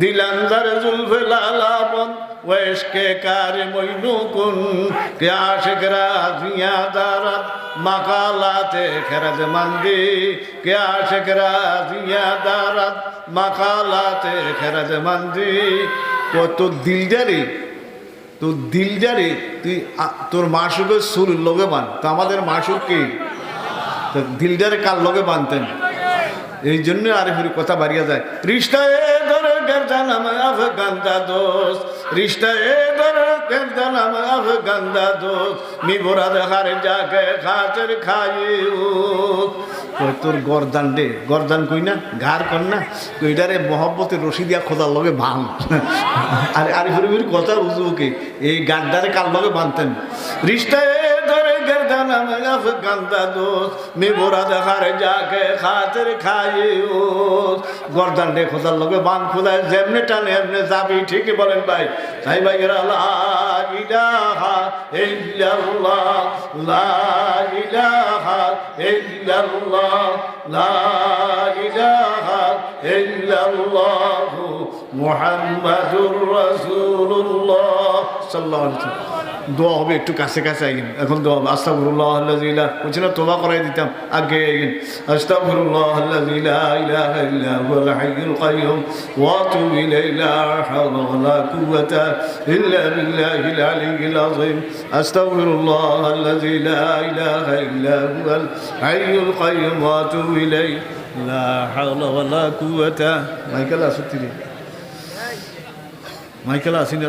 দিলান্দার জুলফে লালাবন ওয়েশকে কারে মইনু কুন কে আশিক রাজিয়া দারাত মাকালাতে খেরাজ মন্দি, কে আশিক রাজিয়া দারাত মাকালাতে খেরাজ মন্দি। কত দিল জারি, তোর দিল জারি, তুই তোর মাসুকের সুর লগে বান, তো আমাদের মাসুক কি? তো দিলটারে কার লগে বানতেন? এই জন্য আরিফের কথা বাড়িয়া যায়। রিস্তা এ ধরে গর্দানাম আফগান্দা দোস্ত রিস্তা এ ধরে গর্দানাম আফগান্দা দোস্ত মিবরা দেখার যাকে খাতের খাইও কই তোর গরদান দে, গরদান কই না, ঘাড় কর না। কইটারে মহব্বতের রশি দিয়া খোদার লগে ভাঙ আর আরিফের কথা বুঝব কি? এই গাড্ডারে কার লগে বানতেন রিস্তা ধরে গর্দানাম আফগান্দা দোস্ত মিবরা দেখার যাকে খাতের খাইও গরদান রে খোদার লগে বান খোদায়, যেমনে টানে এমনে যাবি, ঠিকই বলেন ভাই। তাই ভাই এরা ইলাহা ইল্লাল্লাহ, লা ইল্লাল্লাহ, লা ইলাহা মুহাম্মাদুর রাসূলুল্লাহ। সাল্লাল্লাহু আলাইহি দোয়া হবে, একটু কাছে কাছে আইন এখন দোয়া হবে, আস্তাগফিরুল্লাহ আল্লাযী লা বলছি, না তোবা করাই দিতাম, আগে আইন আস্তাগফিরুল্লাহ আল্লাযী লা ইলাহা ইল্লা হুয়াল হাইয়ুল কাইয়ুম ওয়া আতুবু ইলাইহি লা হাওলা ওয়া লা কুওয়াতা ইল্লা বিল্লাহিল আলিয়্যিল আযীম। আস্তাগফিরুল্লাহ আল্লাযী লা ইলাহা ইল্লা হুয়াল হাইয়ুল কাইয়ুম ওয়া আতুবু ইলাইহি। লা হাওলা ওয়া লা কুওয়াতা মাইকেল আসুতি মাইকেল আসিনা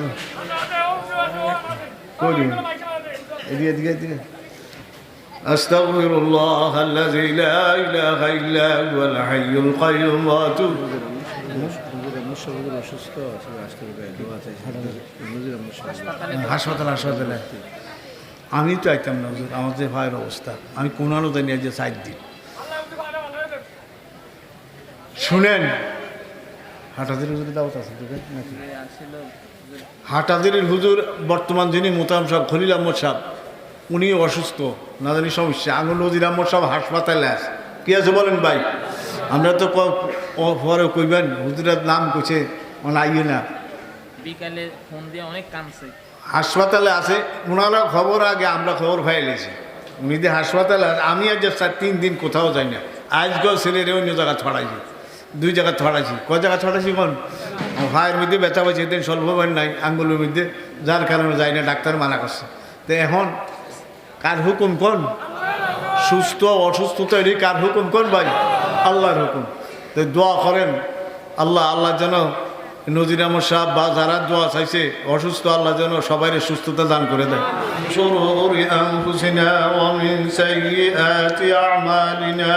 কই এদিকে এদিকে এদিকে أستغفر الله الذي لا إله إلا هو الحي القيوم وأتوب হাসপাতাল হাসপাতালে আমি তো আইতাম না হুজুর আমার যে ভাইয়ের অবস্থা আমি কোনানো তো নিয়ে যে সাইড দিই শুনেন হাটাদের হুজুর দাওয়াত আছে তোকে নাকি? হাটাদের হুজুর। বর্তমান যিনি মোতাম সাহেব খলিল আহমদ সাহেব উনি অসুস্থ না জানি সমস্যা। আঙুল নজির আহমদ সাহেব হাসপাতালে আছে। কি আছে বলেন ভাই? আমরা তো পরে কইবেন হুজুরের নাম কইছে মানে আইয়ে না। বিকালে ফোন দিয়ে অনেক হাসপাতালে আছে ওনারা খবর আগে আমরা খবর ফাইলেছি উনি যে হাসপাতালে আমি আজ যে চার তিন দিন কোথাও যাই না। আজকেও ছেলেরে অন্য জায়গা ছড়াইছি। দুই জায়গা ছড়াইছি ক জায়গা ছড়াইছি কোন ভাইয়ের মধ্যে ব্যথা পাইছে এদিন স্বল্প ভাই নাই আঙ্গুলের মধ্যে যার কারণে যাই না ডাক্তার মানা করছে তো এখন কার হুকুম কোন সুস্থ অসুস্থতা এটি কার হুকুম কোন ভাই আল্লাহর হুকুম তো দোয়া করেন আল্লাহ আল্লাহ যেন নজির আহমদ সাহেব বা যারা দোয়া চাইছে অসুস্থ আল্লাহ যেন সবাই সুস্থতা দান করে দেয় شرور أنفسنا ومن سيئات أعمالنا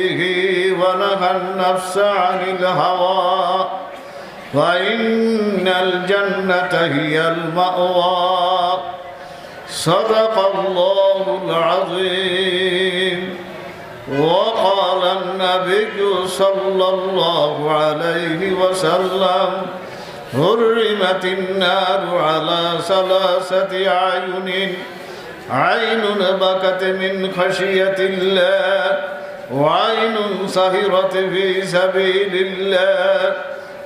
ربه ونهى النفس عن الهوى. فإن الجنة هي المأوى. صدق الله العظيم. وقال النبي صلى الله عليه وسلم حرمت النار على ثلاثة أعين. عين بكت من خشية الله. وعين سهرت في سبيل الله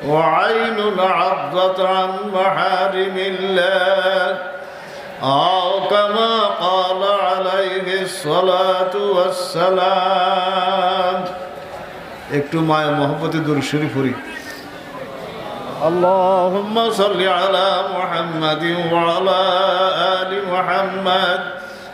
وعين عضت عن محارم الله أو كما قال عليه الصلاة والسلام একটু মায়া মহব্বতে দূরস্বরী পড়ি اللهم صل على محمد وعلى آل محمد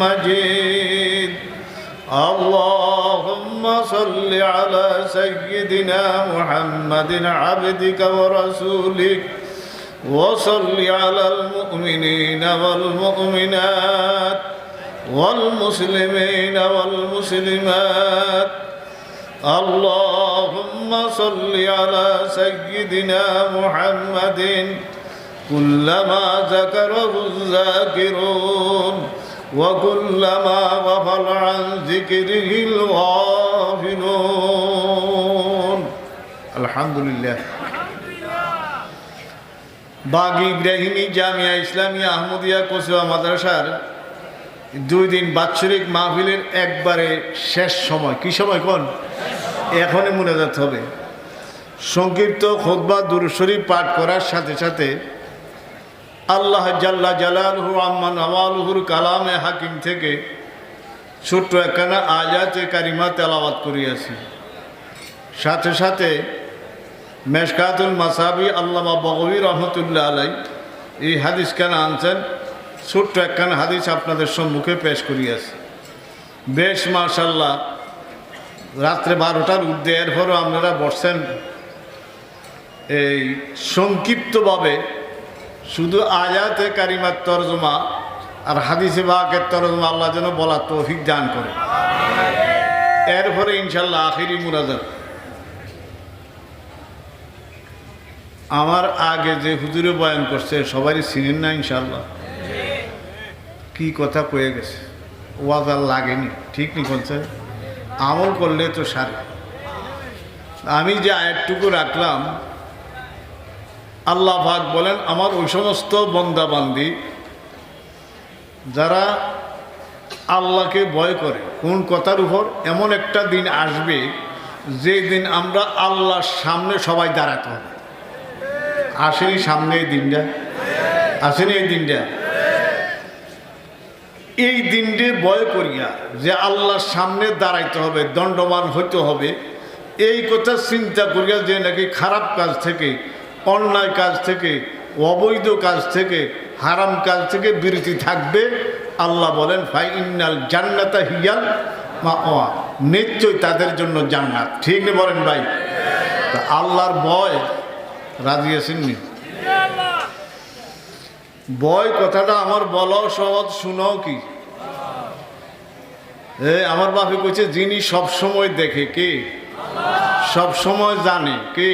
مجيد اللهم صل على سيدنا محمد عبدك ورسولك وصل على المؤمنين والمؤمنات والمسلمين والمسلمات اللهم صل على سيدنا محمد كلما ذكره الذاكرون وكلما غفل عن ذكره الغافلون الحمد لله বাগি ইব্রাহিমী জামিয়া ইসলামিয়া আহমদিয়া কোসেবা মাদ্রাসার দুই দিন বাৎসরিক মাহফিলের একবারে শেষ সময় কি সময় কোন এখনই মনে যেতে হবে সংক্ষিপ্ত খোদবা দুরুশরী পাঠ করার সাথে সাথে আল্লাহ জাল্লা জালালহু আম্মান আওয়ালহুর কালামে হাকিম থেকে ছোট্ট একখানা আয়াতে কারিমা তেলাওয়াত করিয়াছি। সাথে সাথে মেশকাতুল মাসাবি আল্লামা বগবী রহমতুল্লাহ আলাই এই হাদিস কেন আনছেন, ছোট্ট একখানা হাদিস আপনাদের সম্মুখে পেশ করিয়াছি। বেশ মার্শাল্লাহ রাত্রে বারোটার ঊর্ধ্বে এরপরও আপনারা বসছেন এই সংক্ষিপ্তভাবে শুধু আয়াতে কারিমার তরজমা আর হাদিসে বাকের তরজমা আল্লাহ যেন বলার তৌফিক দান করে। এরপরে ইনশাল্লাহ আখিরি মুরাজাত। আমার আগে যে হুজুরে বয়ান করছে, সবারই চিনেন না ইনশাল্লাহ কি কথা কয়ে গেছে? ওয়াজ আর লাগেনি, ঠিক নি বলছে আমল করলে তো সারে। আমি যে আয়াতটুকু রাখলাম আল্লাহ ভাগ বলেন, আমার ওই সমস্ত বন্দাবান্দি যারা আল্লাহকে ভয় করে, কোন কথার উপর এমন একটা দিন আসবে যে দিন আমরা আল্লাহর সামনে সবাই দাঁড়াতে হবে। আসেনি সামনে এই দিনটা? আসেনি এই দিনটা? এই দিনটি ভয় করিয়া যে আল্লাহর সামনে দাঁড়াইতে হবে দণ্ডমান হইতে হবে, এই কথা চিন্তা করিয়া যে নাকি খারাপ কাজ থেকে অন্যায় কাজ থেকে, অবৈধ কাজ থেকে, হারাম কাজ থেকে বিরতি থাকবে। আল্লাহ বলেন ফাই ইন্নাল জান্নাতা হিয়াল মা ওয়া নিশ্চয়ই তাদের জন্য জান্নাত। ঠিক নেই বলেন ভাই? তা আল্লাহর ভয়, রাজি আছেননি বয় কথাটা আমার বলাও সহজ শুনাও কি? আমার বাপে কইছে, যিনি সব সময় দেখে কে? সব সময় জানে কে?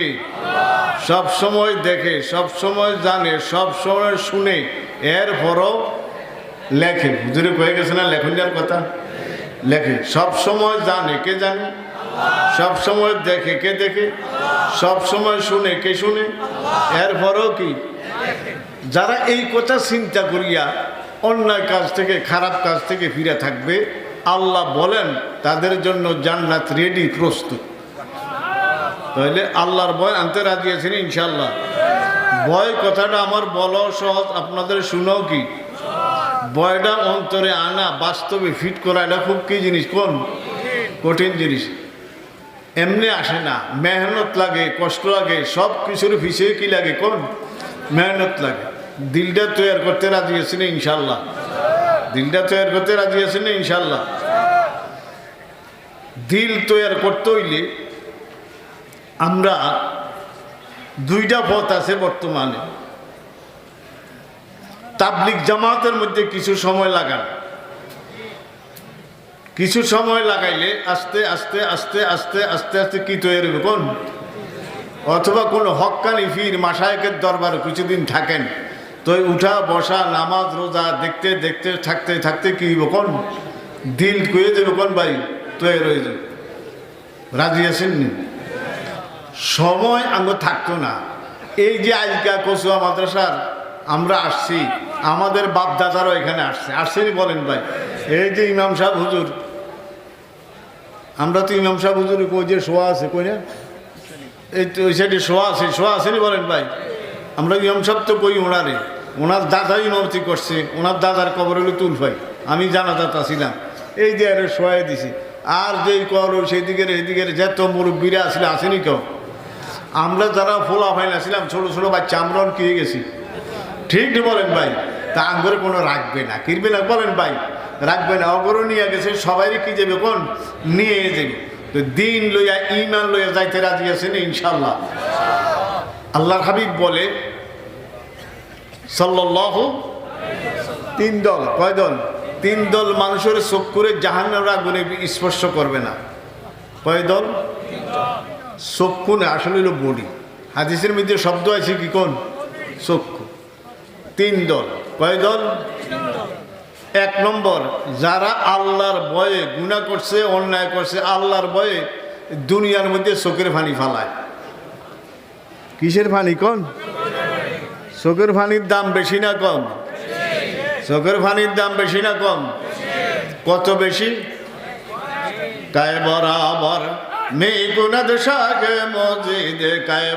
সব সময় দেখে, সব সময় জানে, সব সময় শুনে। এরপরও লেখে। হুজুরে কয়ে গেছে না লেখনের কথা? লেখে। সব সময় জানে, কে জানে? সব সময় দেখে, কে দেখে? সব সময় শুনে, কে শুনে? এরপরও কি? যারা এই কথা চিন্তা করিয়া অন্যায় কাজ থেকে, খারাপ কাজ থেকে ফিরে থাকবে, আল্লাহ বলেন, তাদের জন্য জান্নাত রেডি প্রস্তুত। তাহলে আল্লাহর ভয় আনতে রাজি আছেন ইনশাল্লাহ ভয় কথাটা আমার বলো সহজ, আপনাদের শুনাও কি? ভয়টা অন্তরে আনা, বাস্তবে ফিট করা, এটা খুব কি জিনিস? কোন? কঠিন জিনিস। এমনি আসে না। মেহনত লাগে, কষ্ট লাগে, সব কিছুর পিছিয়ে কি লাগে? কোন? মেহনত লাগে। দিলটা তৈরি করতে রাজি আছেন ইনশাল্লাহ দিলটা তৈরি করতে রাজি আছেন ইনশাল্লাহ দিল তৈরি করতে হইলে আমরা দুইটা পথ আছে বর্তমানে। তাবলিক জামাতের মধ্যে কিছু সময় লাগান। কিছু সময় লাগাইলে আস্তে আস্তে আস্তে আস্তে আস্তে আস্তে কি তৈরি কোন? অথবা কোনো হক্কানি ফির মাসায়কের দরবারে কিছুদিন থাকেন, তো উঠা, বসা, নামাজ, রোজা দেখতে দেখতে, থাকতে থাকতে কি কোন? দিল কুয়ে দেবে কোন ভাই? তৈরি হয়ে যাবে। রাজি আছেননি সময় আঙ্গ থাকতো না। এই যে আজকা কচুয়া মাদ্রাসার আমরা আসছি, আমাদের বাপদাদারও এখানে আসছে। আসছেনি বলেন ভাই। এই যে ইমাম সাহেব হুজুর, আমরা তো ইমাম সাহেব হুজুর কই যে শোয়া আছে, কই না? এই তো ওই সাইডে শোয়া আছে, শোয়া আসেনি বলেন ভাই। আমরা ইমাম সাহেব তো কই ওনারে ওনার দাদা ইমামতি করছে ওনার দাদার কবর হলো তুল ভাই আমি জানা জানাজাতা ছিলাম এই যে আরে শোয়াই দিছি। আর যেই কর সেই দিকের, এই দিকের যত মুরব্বীরা আসলে আসেনি কেউ? আমরা যারা ফোলা ফাইন আসছিলাম ছোটো ছোটো বাচ্চা আমরাও কিনে গেছি? ঠিক বলেন ভাই? তা আঙ্গরে কোনো রাখবে না। কিনবে না? বলেন ভাই। রাখবে না। অগরও নিয়ে গেছে, সবাই কি যাবে কোন? নিয়ে যাবে। তো দিন লইয়া ইমান লইয়া যাইতে রাজি আছেন ইনশাল্লাহ আল্লাহর হাবিব বলে সাল্লাহ তিন দল। কয় দল? তিন দল মানুষের চোখ করে জাহান্নার আগুনে স্পর্শ করবে না। কয় দল? চক্ষু না, আসলে হলো বডি। হাদিসের মধ্যে শব্দ আছে কি, কোন? চক্ষু। তিন দল। কয় দল? এক নম্বর, যারা আল্লাহর বয়ে গুণা করছে, অন্যায় করছে, আল্লাহর বয়ে দুনিয়ার মধ্যে চোখের ফানি ফালায়। কিসের ফানি কোন? চোখের ফানির দাম বেশি না কম? চোখের ফানির দাম বেশি না কম? কত বেশি? কায় বরাবর শাকে মজিদ কায়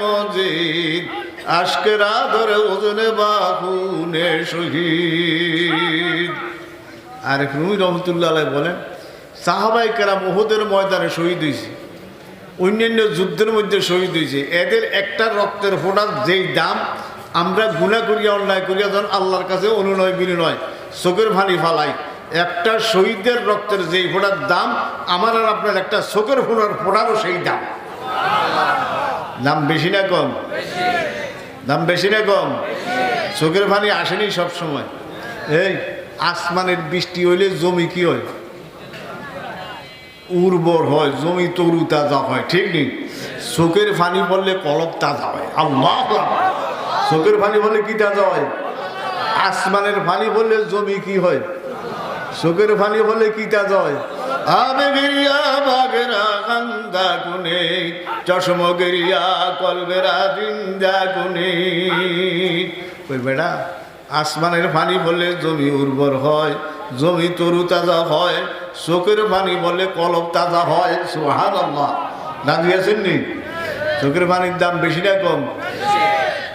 মজিদ ওজনে বলেন, সাহাবাই কেরা বহুদের ময়দানে শহীদ হয়েছে অন্যান্য যুদ্ধের মধ্যে শহীদ হয়েছে এদের একটা রক্তের ফোটার যেই দাম আমরা গুণা করিয়া, অন্যায় করিয়া যখন আল্লাহর কাছে অনুনয় বিনয় চোখের ফানি ফালাই। একটা শহীদের রক্তের যেই ফোটার দাম, আমার আর আপনার একটা চোখের ফোটার ফোটারও সেই দাম। দাম বেশি না কম? দাম বেশি না কম? চোখের পানি আসেনি সব সময়। এই, আসমানের বৃষ্টি হইলে জমি কি হয়? উর্বর হয়, জমি তরু তাজা হয়, ঠিক নেই? চোখের পানি পড়লে কলব তাজা হয়। আল্লাহ চোখের পানি বললে কি তাজা হয়? আসমানের পানি বললে জমি কি হয়? চোখের ফানি বললে কি তাজা হয় আবে গিরিয়া বাগেরা কান্দা কুনে চশম গিরিয়া কলবেরা জিন্দা কুনে ওই বেড়া, আসমানের পানি বললে জমি উর্বর হয়, জমি তরু তাজা হয়, চোখের পানি বললে কলব তাজা হয় সুহান আল্লাহ রাজি আছেন নি? চোখের পানির দাম বেশি না কম?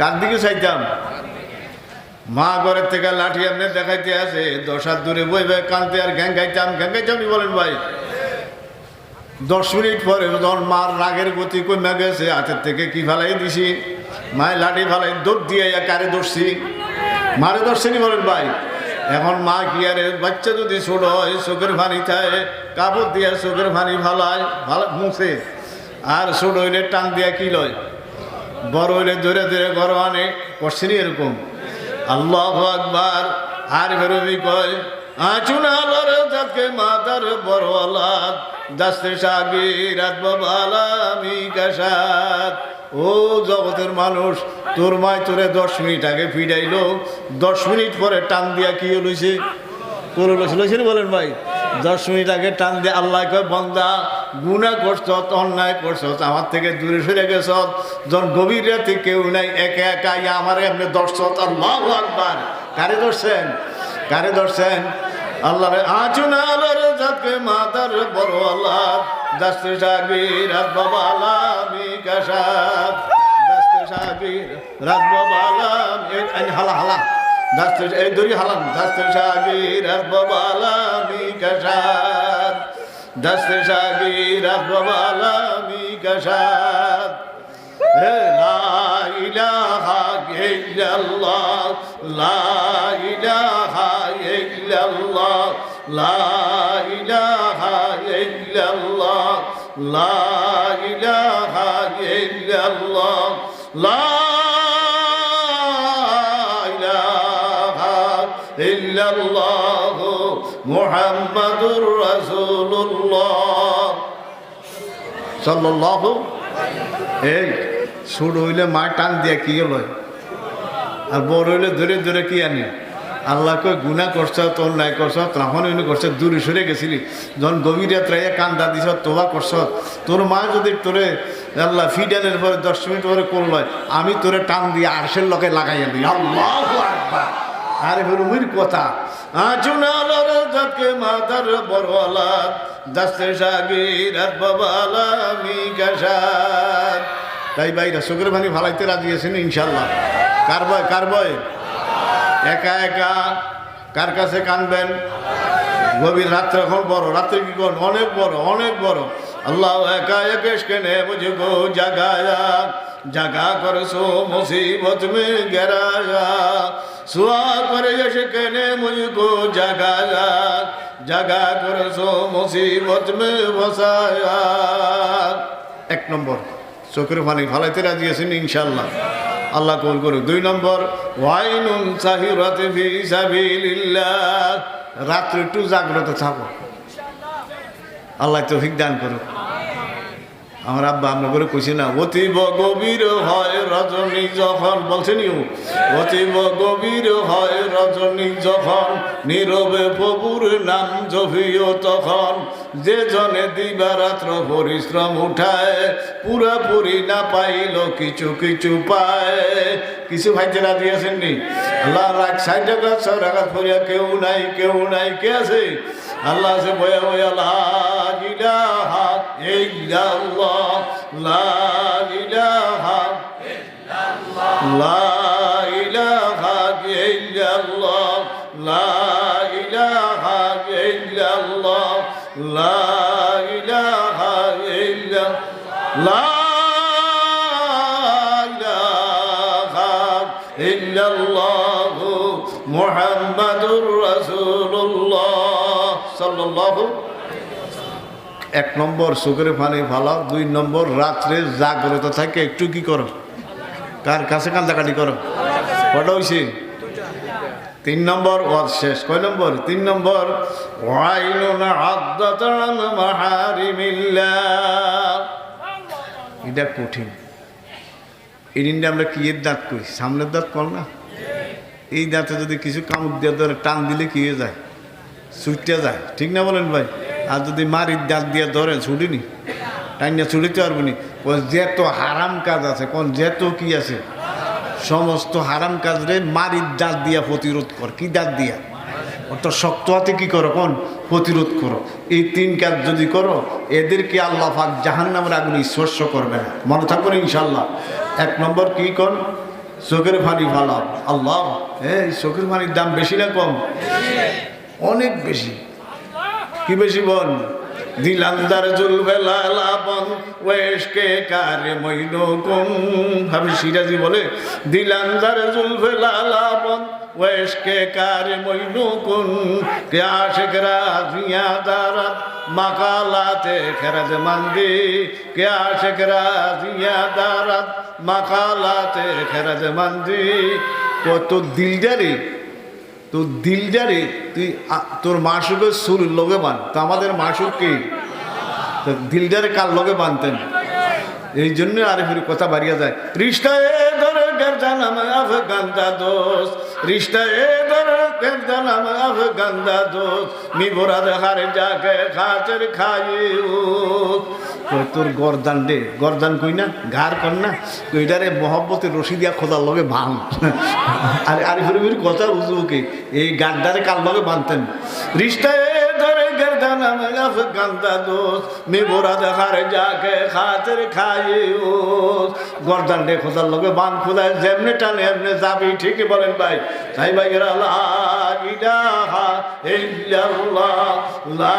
কার দিকে চাইতাম মা ঘরের থেকে লাঠি এমনি দেখাইতে আসে, দশ হাত দূরে বইবে কানতে আর ঘ্যাং খাইতাম ঘ্যাং খাইতামই বলেন ভাই। দশ মিনিট পরে যখন মার রাগের গতি কমে গেছে, হাতের থেকে কি ফেলাই দিছি? মায়ের লাঠি ফেলাই দৌড় দিয়ে কারে দৌড়ছি মারে দর্শনি বলেন ভাই? এখন মা কি আরে বাচ্চা যদি ছোট হয়, চোখের ভানি খায়, কাপড় দিয়ে চোখের পানি ভালায় ভালো মুছে। আর ছোট হইলে টান দিয়া কি লয়? বড় হইলে ধরে ধরে ঘর আনে করছেনি এরকম। আল্লাহ আকবার, আর বেরোবি কয় আচুনালর যাকে মাদার বড় আলাদ দাস্তে সাগি রাত বাবা আমি কাসাদ। ও জগতের মানুষ, তোর মায় তোরে দশ মিনিট আগে ফিরাইলো, দশ মিনিট পরে টান দিয়া কি লইছে তোর লইছে বলেন ভাই? দশ মিনিট আগে টান দিয়ে আল্লাহ কয়, বন্দা গুণা করছ, অন্যায় করছ, আমার থেকে দূরে সরে গেছ। যখন গভীর রাতে কেউ নাই, একা একা ইয়া আমার এমনি দর্শত আল্লাহ আকবার। কারে ধরছেন? কারে ধরছেন? আল্লাহ আচুন আলোর মাতার বড় আল্লাহ। দাস্তে রাত বাবা আলামি কাসাদ দাস্তে সাগির, রাত বাবা আলাম হালা হালা। দাস্তে এই দড়ি হালাম দাস্তে সাগির রাত বাবা আলামি কাসাদ দাস্তে সাগির বাবা হে লা ইলাহা ইল্লাল্লাহ লা ইলাহা ইল্লাল্লাহ লা ইলাহা ইল্লাল্লাহ লা ইলাহা ইল্লাল্লাহ লা মুহাম্মাদুর রাসূলুল্লাহ। সাল্লাল্লাহু এই ছোট হইলে মা টান দিয়া কি লয় আর বড় হইলে ধরে ধরে কি আনি? আল্লাহ কই গুণা করছ, তোর নাই করছ তখন হইনি করছ, দূরে সরে গেছিলি। যখন গভীর রাত্রাইয়া কান্দা দিছ, তোবা করছ। তোর মা যদি তোরে, আল্লাহ ফিডানের পরে দশ মিনিট পরে করল, আমি তোরে টান দিয়ে আরশের লগে লাগাইয়া দিই। আল্লাহ কথা। তাই বাইরা চোখের ভানি ভালাইতে রাজি আছেন ইনশাল্লাহ কার বয় কার বয় একা একা। কার কাছে কানবেন? গভীর রাত্রে এখন বড়। রাত্রে কি করেন অনেক বড় অনেক বড়। আল্লাহ একা একেশ কেনে মুঝে গো জাগায়া। জাগা করছ মুসিবত মে গেরায়া। সুয়া করে এসে কেনে মুঝকো জাগায়া। জাগা করছ মুসিবত মে বসায়া। এক নম্বর, চোখের পানি ফালাইতে রাজি আছেন ইনশাল্লাহ আল্লাহ কবুল করুক। দুই নম্বর, ওয়াইনুন সাহিরাতে ফি সাবিলিল্লাহ। রাত্রে একটু জাগ্রত থাকো। আল্লাহ তৌফিক দান করুক। আমার আব্বা আমরা করে কইছি না, অতীব গভীর হয় রজনী যখন বলছেন অতীব গভীর হয় রজনী যখন, নীরবে প্রভুর নাম জভিও তখন, যে জনে দিবারাত্র পরিশ্রম উঠায় পুরাপুরি না পাইল কিছু কিছু পায়। কিছু ভাইতে নি? আল্লাহ রাখ ষাট টাকা ছ টাকা কেউ নাই কেউ নাই, কে আছে? আল্লাহ আছে বয়া বয়া লা ইলাহা ইল্লাল্লাহ লা ইলাহা লা ইলাহা ইল্লাল্লাহ লা ইলাহা ইল্লাল্লাহ লা ইলাহা ইল্লা লা ইলাহা ইল্লাল্লাহ মুহাম্মাদুর রাসূলুল্লাহ সাল্লাল্লাহু এক নম্বর সুখের পানি ভালো দুই নম্বর রাত্রে জাগ্রত থাকে, একটু কি করো? কার কাছে কান্দাকাটি করো? কটা হয়েছে তিন নম্বর ওয়াজ শেষ। কয় নম্বর? তিন নম্বর এটা কঠিন। এই দিনটা আমরা কি এর দাঁত কই? সামনের দাঁত কর না? এই দাঁতে যদি কিছু কামড় দিয়ে ধরে টান দিলে কি হয়ে যায়? ছুটতে যায়। ঠিক না বলেন ভাই? আর যদি মারির দাঁত দিয়ে ধরে ছুটিনি? টাইনা ছুটিতে পারব নি। ও যেত হারাম কাজ আছে, কোন যেত কি আছে? সমস্ত হারাম কাজরে মারির দাঁত দিয়া প্রতিরোধ কর। কি দাঁত দিয়া? অর্থাৎ শক্ত হাতে কী করো কোন? প্রতিরোধ করো। এই তিন কাজ যদি করো, এদেরকে আল্লাহ পাক জাহান নামের আগুন স্পর্শ করবে না। মনে থাকুন ইনশাল্লাহ এক নম্বর কি কর চোখের পানি ভালো। আল্লাহ, এই চোখের পানির দাম বেশি না কম? অনেক বেশি। কি বেশি বল দিলান্দার জুলবে লালাবন ওয়েশকে কারে মইনো কোন ভাবি সিরাজি বলে দিলান্দার জুলবে লালাবন ওয়েশকে কারে মইনো কোন কে আশেক রাজিয়া দারাত? মাকালাতে খেরাজ মান্দি। কে আশেক রাজিয়া দারাত? মাকালাতে খেরাজ মান্দি। কত দিলজারি তো দিলজারে, তুই তোর মাসুকের সুর লগে বান। তো আমাদের মাসুক কি? তো দিলজারে কার লগে বানতেন? এই জন্য আরে ফির কথা বাড়িয়া যায়। রিস্তা এ ধরে গর্দানাম আফগান্দা দোস্ত। রিস্তা এ ধরে গর্দানাম আফগান্দা দোস্ত। মি বোরাদ হারে যাকে খাচের খাইউ কই তোর গরদান রে গরদান কই না, ঘাড় কর না কইটারে মহব্বতের রশি দিয়া খোদার লগে ভাঙ ফিরে ফিরে কথা উজুকে এই গাড্ডারে কাল লগে বাঁধতেন? রিস্টায় গর্দান রে খোদার লগে বান খোদায়, যেমনে টানে এমনে যাবি ঠিকই বলেন ভাই। তাই ভাই এরা লা ইলাহা ইল্লাল্লাহ, লা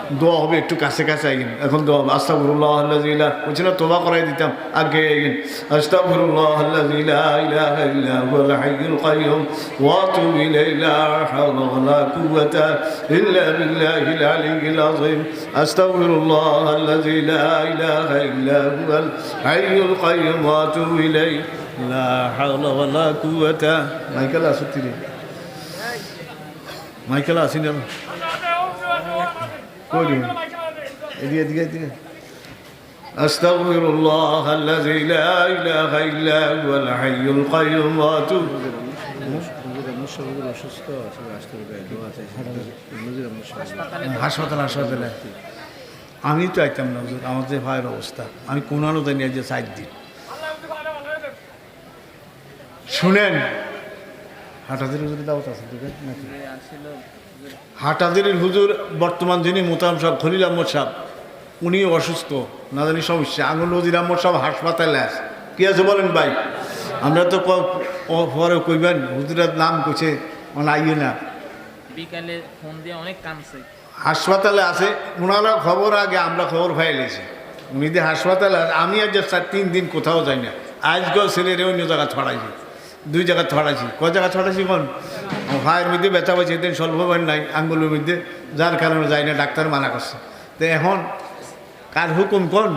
দোয়া হবে, একটু কাছে কাছে আইন এখন দোয়া হবে, আস্তাগফিরুল্লাহ আল্লাযী লা বলছিল তোবা করাই দিতাম, আগে ওয়া লা কুওয়াতা মাইকেল আসুতি মাইকেল আসিনা কই দিন এদিকে এদিকে এদিকে أستغفر الله الذي لا إله إلا هو الحي القيوم وأتوب হাসপাতাল হাসপাতালে আমি তো আইতাম না হুজুর আমার যে ভাইয়ের অবস্থা আমি কোনানো জানি যে সাইড দিন শুনেন হাটাদের হুজুরের দাওয়াত আছে তোকে নাকি আসছিল হাটাদের হুজুর বর্তমান যিনি মোতাম সাহেব খলিল আহমদ সাহেব উনিও অসুস্থ না জানি সমস্যা। আঙুল নজির আহমদ সাহেব হাসপাতালে আছে। কি আছে বলেন ভাই? আমরা তো পরে কইবেন হুজুরের নাম কইছে মানে আইয়ে না। বিকালে ফোন দিয়ে অনেক কামছে। হাসপাতালে আছে ওনারা খবর আগে আমরা খবর ফাইলেছি উনি যে হাসপাতালে আমি আজ চার তিন দিন কোথাও যাই না। আজকেও ছেলেরে অন্য জায়গা ছড়াইছি। দুই জায়গা ছড়াইছি। ক জায়গা ছড়াইছি কোন ভাইয়ের মধ্যে ব্যথা পাইছে এদিন স্বল্পবার নাই আঙ্গুলের মধ্যে যার কারণে যাই না ডাক্তার মানা করছে। তো এখন কার হুকুম কোন?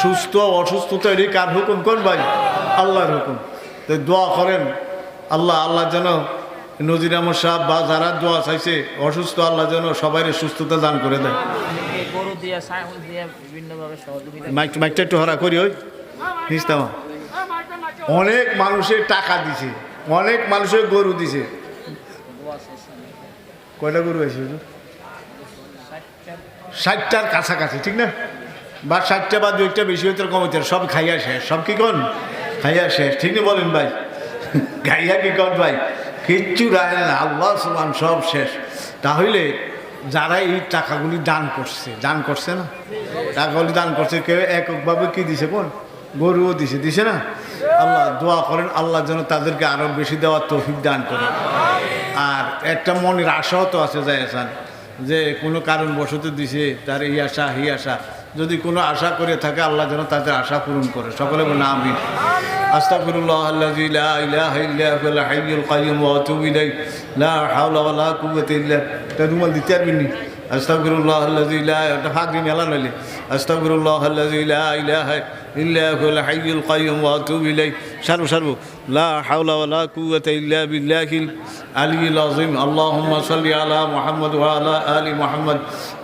সুস্থ অসুস্থ তৈরি কার হুকুম কোন ভাই? আল্লাহর হুকুম। তো দোয়া করেন আল্লাহ আল্লাহ যেন নজির আহমদ সাহেব বা যারা দোয়া চাইছে অসুস্থ আল্লাহ যেন সবাই সুস্থতা দান করে দেয়। মাইকটা একটু হরা করি ওই। নিস্তামা অনেক মানুষের টাকা দিছে, অনেক মানুষের গরু দিছে। কয়টা গরু আছে ষাটটার কাছাকাছি, ঠিক না? বা ষাটটা বা দুইটা বেশি হইতে কম হইতে সব খাইয়া শেষ। সব কি কোন? খাইয়া শেষ, ঠিক না বলেন ভাই? খাইয়া কি কন ভাই? কিচ্ছু রায় না, আল্লাহ সুলাম সব শেষ। তাহলে যারা এই টাকাগুলি দান করছে দান করছে না? টাকাগুলি দান করছে, কেউ এককভাবে কি দিছে কোন? গরুও দিছে দিছে না? আল্লাহ দোয়া করেন, আল্লাহ যেন তাদেরকে আরও বেশি দেওয়ার তৌফিক দান করেন। আর একটা মনের আশাও তো আছে যায় যে কোনো কারণবশত দিছে তার এই আশা এই আশা। যদি কোনো আশা করে থাকে, আল্লাহ যেন তাদের আশা পূরণ করে। সকলে বলে আমি আস্তাগফিরুল্লাহ আল্লাযী লা ইলাহা ইল্লা হুয়াল হাইয়ুল কাইয়ুম ওয়া আতুবু ইলাইহি। লা হাওলা ওয়া লা কুওয়াতা ইল্লা তা রুমাল দিতে পারবেন নি? আস্তাগফিরুল্লাহ আল্লাযী লা, এটা ফাঁক দিন এলা নইলে। আস্তাগফিরুল্লাহ আল্লাযী লা ইলাহা ইল্লা হুয়াল হাইয়ুল কাইয়ুম ওয়া আতুবু ইলাইহি সারবো সারবো লা হাওলা ওয়া লা কুওয়াতা ইল্লা বিল্লাহিল আলিয়্যিল আযীম আল্লাহুম্মা সাল্লি আলা মুহাম্মদ ওয়া আলা আলি মুহাম্মদ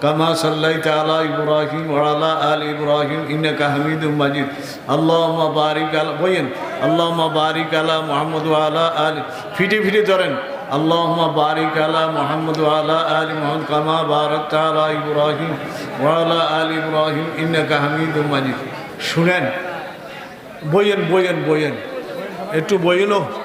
কামা সাল্লাইতা আলা ইব্রাহিম ওয়া আলা আলি ইব্রাহিম ইন্নাকা হামিদুম মাজিদ আল্লাহুম্মা বারিক আলা বলেন আল্লাহুম্মা বারিক আলা মুহাম্মদ ওয়া আলা আলি ফিটে ফিটে ধরেন اللهم بارك على محمد وعلى آل محمد كما باركت على إبراهيم وعلى آل إبراهيم إنك حميد مجيد শুনেন বইয়েন বইয়েন বইয়েন। একটু বইয়েনও।